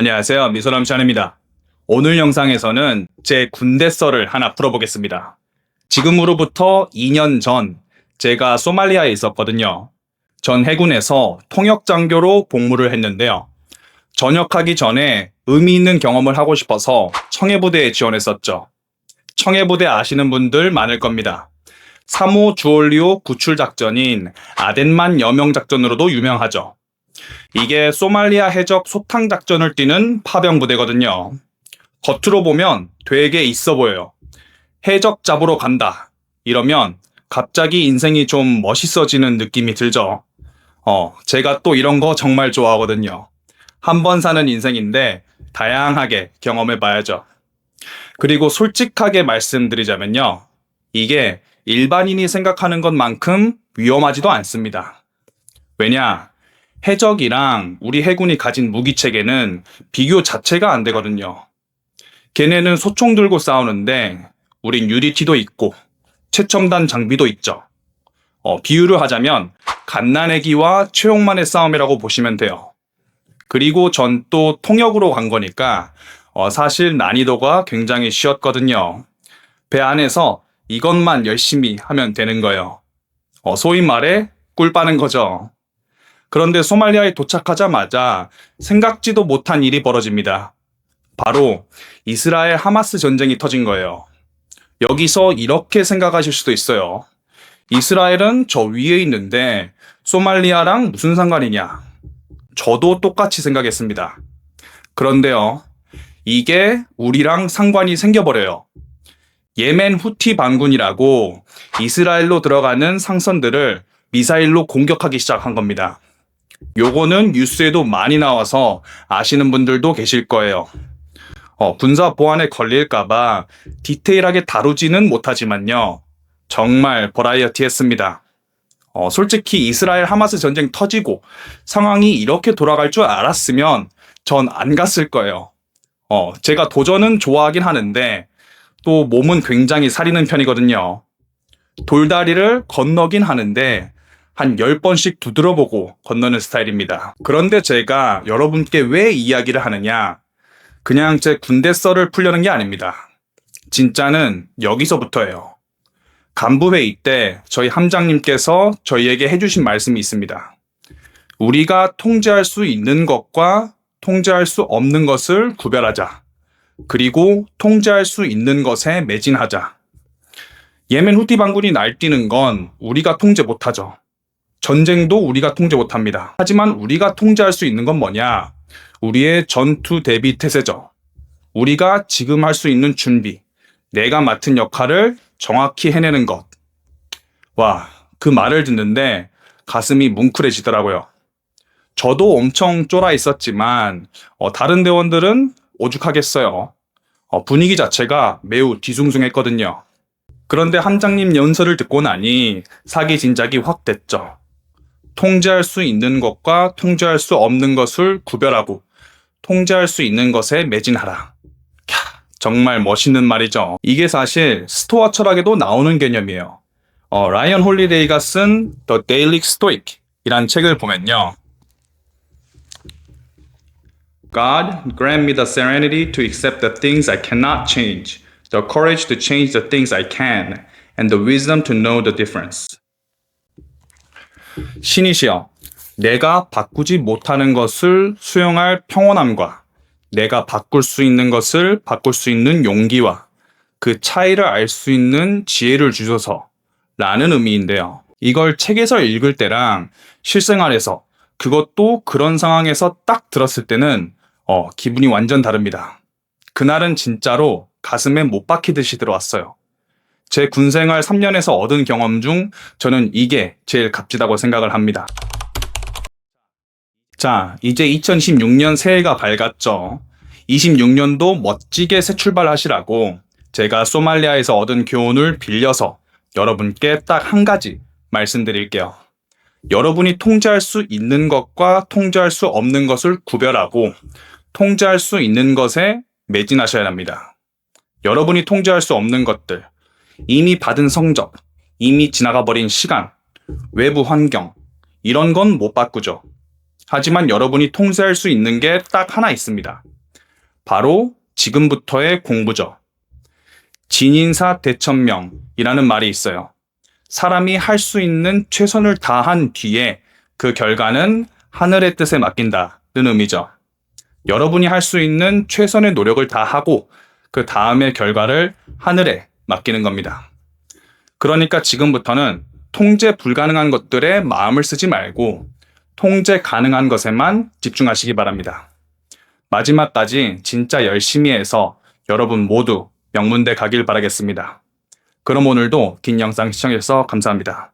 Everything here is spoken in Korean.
안녕하세요. 미소남 샤입니다 오늘 영상에서는 제 군대 썰을 하나 풀어보겠습니다. 지금으로부터 2년 전 제가 소말리아에 있었거든요. 전 해군에서 통역장교로 복무를 했는데요. 전역하기 전에 의미 있는 경험을 하고 싶어서 청해부대에 지원했었죠. 청해부대 아시는 분들 많을 겁니다. 3호 주올리오 구출 작전인 아덴만 여명 작전으로도 유명하죠. 이게 소말리아 해적 소탕 작전을 뛰는 파병 부대거든요. 겉으로 보면 되게 있어 보여요. 해적 잡으러 간다. 이러면 갑자기 인생이 좀 멋있어지는 느낌이 들죠. 어, 제가 또 이런 거 정말 좋아하거든요. 한 번 사는 인생인데 다양하게 경험해 봐야죠. 그리고 솔직하게 말씀드리자면요. 이게 일반인이 생각하는 것만큼 위험하지도 않습니다. 왜냐? 해적이랑 우리 해군이 가진 무기 체계는 비교 자체가 안 되거든요. 걔네는 소총 들고 싸우는데 우린 유리티도 있고 최첨단 장비도 있죠. 어, 비유를 하자면 갓난애기와 최용만의 싸움이라고 보시면 돼요. 그리고 전 또 통역으로 간 거니까 어, 사실 난이도가 굉장히 쉬웠거든요. 배 안에서 이것만 열심히 하면 되는 거예요. 어, 소위 말해 꿀 빠는 거죠. 그런데 소말리아에 도착하자마자 생각지도 못한 일이 벌어집니다. 바로 이스라엘 하마스 전쟁이 터진 거예요. 여기서 이렇게 생각하실 수도 있어요. 이스라엘은 저 위에 있는데 소말리아랑 무슨 상관이냐? 저도 똑같이 생각했습니다. 그런데요, 이게 우리랑 상관이 생겨버려요. 예멘 후티 반군이라고 이스라엘로 들어가는 상선들을 미사일로 공격하기 시작한 겁니다. 요거는 뉴스에도 많이 나와서 아시는 분들도 계실 거예요. 어, 군사 보안에 걸릴까봐 디테일하게 다루지는 못하지만요. 정말 버라이어티 했습니다. 어, 솔직히 이스라엘 하마스 전쟁 터지고 상황이 이렇게 돌아갈 줄 알았으면 전 안 갔을 거예요. 어, 제가 도전은 좋아하긴 하는데 또 몸은 굉장히 살이는 편이거든요. 돌다리를 건너긴 하는데 한 10번씩 두드려보고 건너는 스타일입니다. 그런데 제가 여러분께 왜 이야기를 하느냐? 그냥 제 군대 썰을 풀려는 게 아닙니다. 진짜는 여기서부터예요. 간부회의 때 저희 함장님께서 저희에게 해주신 말씀이 있습니다. 우리가 통제할 수 있는 것과 통제할 수 없는 것을 구별하자. 그리고 통제할 수 있는 것에 매진하자. 예멘 후티 반군이 날뛰는 건 우리가 통제 못하죠. 전쟁도 우리가 통제 못합니다. 하지만 우리가 통제할 수 있는 건 뭐냐? 우리의 전투 대비 태세죠. 우리가 지금 할 수 있는 준비, 내가 맡은 역할을 정확히 해내는 것. 와, 그 말을 듣는데 가슴이 뭉클해지더라고요. 저도 엄청 쫄아 있었지만 어, 다른 대원들은 오죽하겠어요. 어, 분위기 자체가 매우 뒤숭숭했거든요. 그런데 함장님 연설을 듣고 나니 사기 진작이 확 됐죠. 통제할 수 있는 것과 통제할 수 없는 것을 구별하고 통제할 수 있는 것에 매진하라. 캬, 정말 멋있는 말이죠. 이게 사실 스토아 철학에도 나오는 개념이에요. 어, 라이언 홀리데이가 쓴 The Daily Stoic 이란 책을 보면요. God grant me the serenity to accept the things I cannot change, the courage to change the things I can, and the wisdom to know the difference. 신이시여, 내가 바꾸지 못하는 것을 수용할 평온함과 내가 바꿀 수 있는 것을 바꿀 수 있는 용기와 그 차이를 알 수 있는 지혜를 주셔서 라는 의미인데요. 이걸 책에서 읽을 때랑 실생활에서 그것도 그런 상황에서 딱 들었을 때는 어, 기분이 완전 다릅니다. 그날은 진짜로 가슴에 못 박히듯이 들어왔어요. 제 군생활 3년에서 얻은 경험 중 저는 이게 제일 값지다고 생각을 합니다. 자, 이제 2016년 새해가 밝았죠. 26년도 멋지게 새 출발하시라고 제가 소말리아에서 얻은 교훈을 빌려서 여러분께 딱 한 가지 말씀드릴게요. 여러분이 통제할 수 있는 것과 통제할 수 없는 것을 구별하고 통제할 수 있는 것에 매진하셔야 합니다. 여러분이 통제할 수 없는 것들, 이미 받은 성적, 이미 지나가 버린 시간, 외부 환경, 이런 건 못 바꾸죠. 하지만 여러분이 통제할 수 있는 게 딱 하나 있습니다. 바로 지금부터의 공부죠. 진인사 대천명이라는 말이 있어요. 사람이 할 수 있는 최선을 다한 뒤에 그 결과는 하늘의 뜻에 맡긴다는 의미죠. 여러분이 할 수 있는 최선의 노력을 다하고 그 다음의 결과를 하늘에 맡기는 겁니다. 그러니까 지금부터는 통제 불가능한 것들에 마음을 쓰지 말고 통제 가능한 것에만 집중하시기 바랍니다. 마지막까지 진짜 열심히 해서 여러분 모두 명문대 가길 바라겠습니다. 그럼 오늘도 긴 영상 시청해주셔서 감사합니다.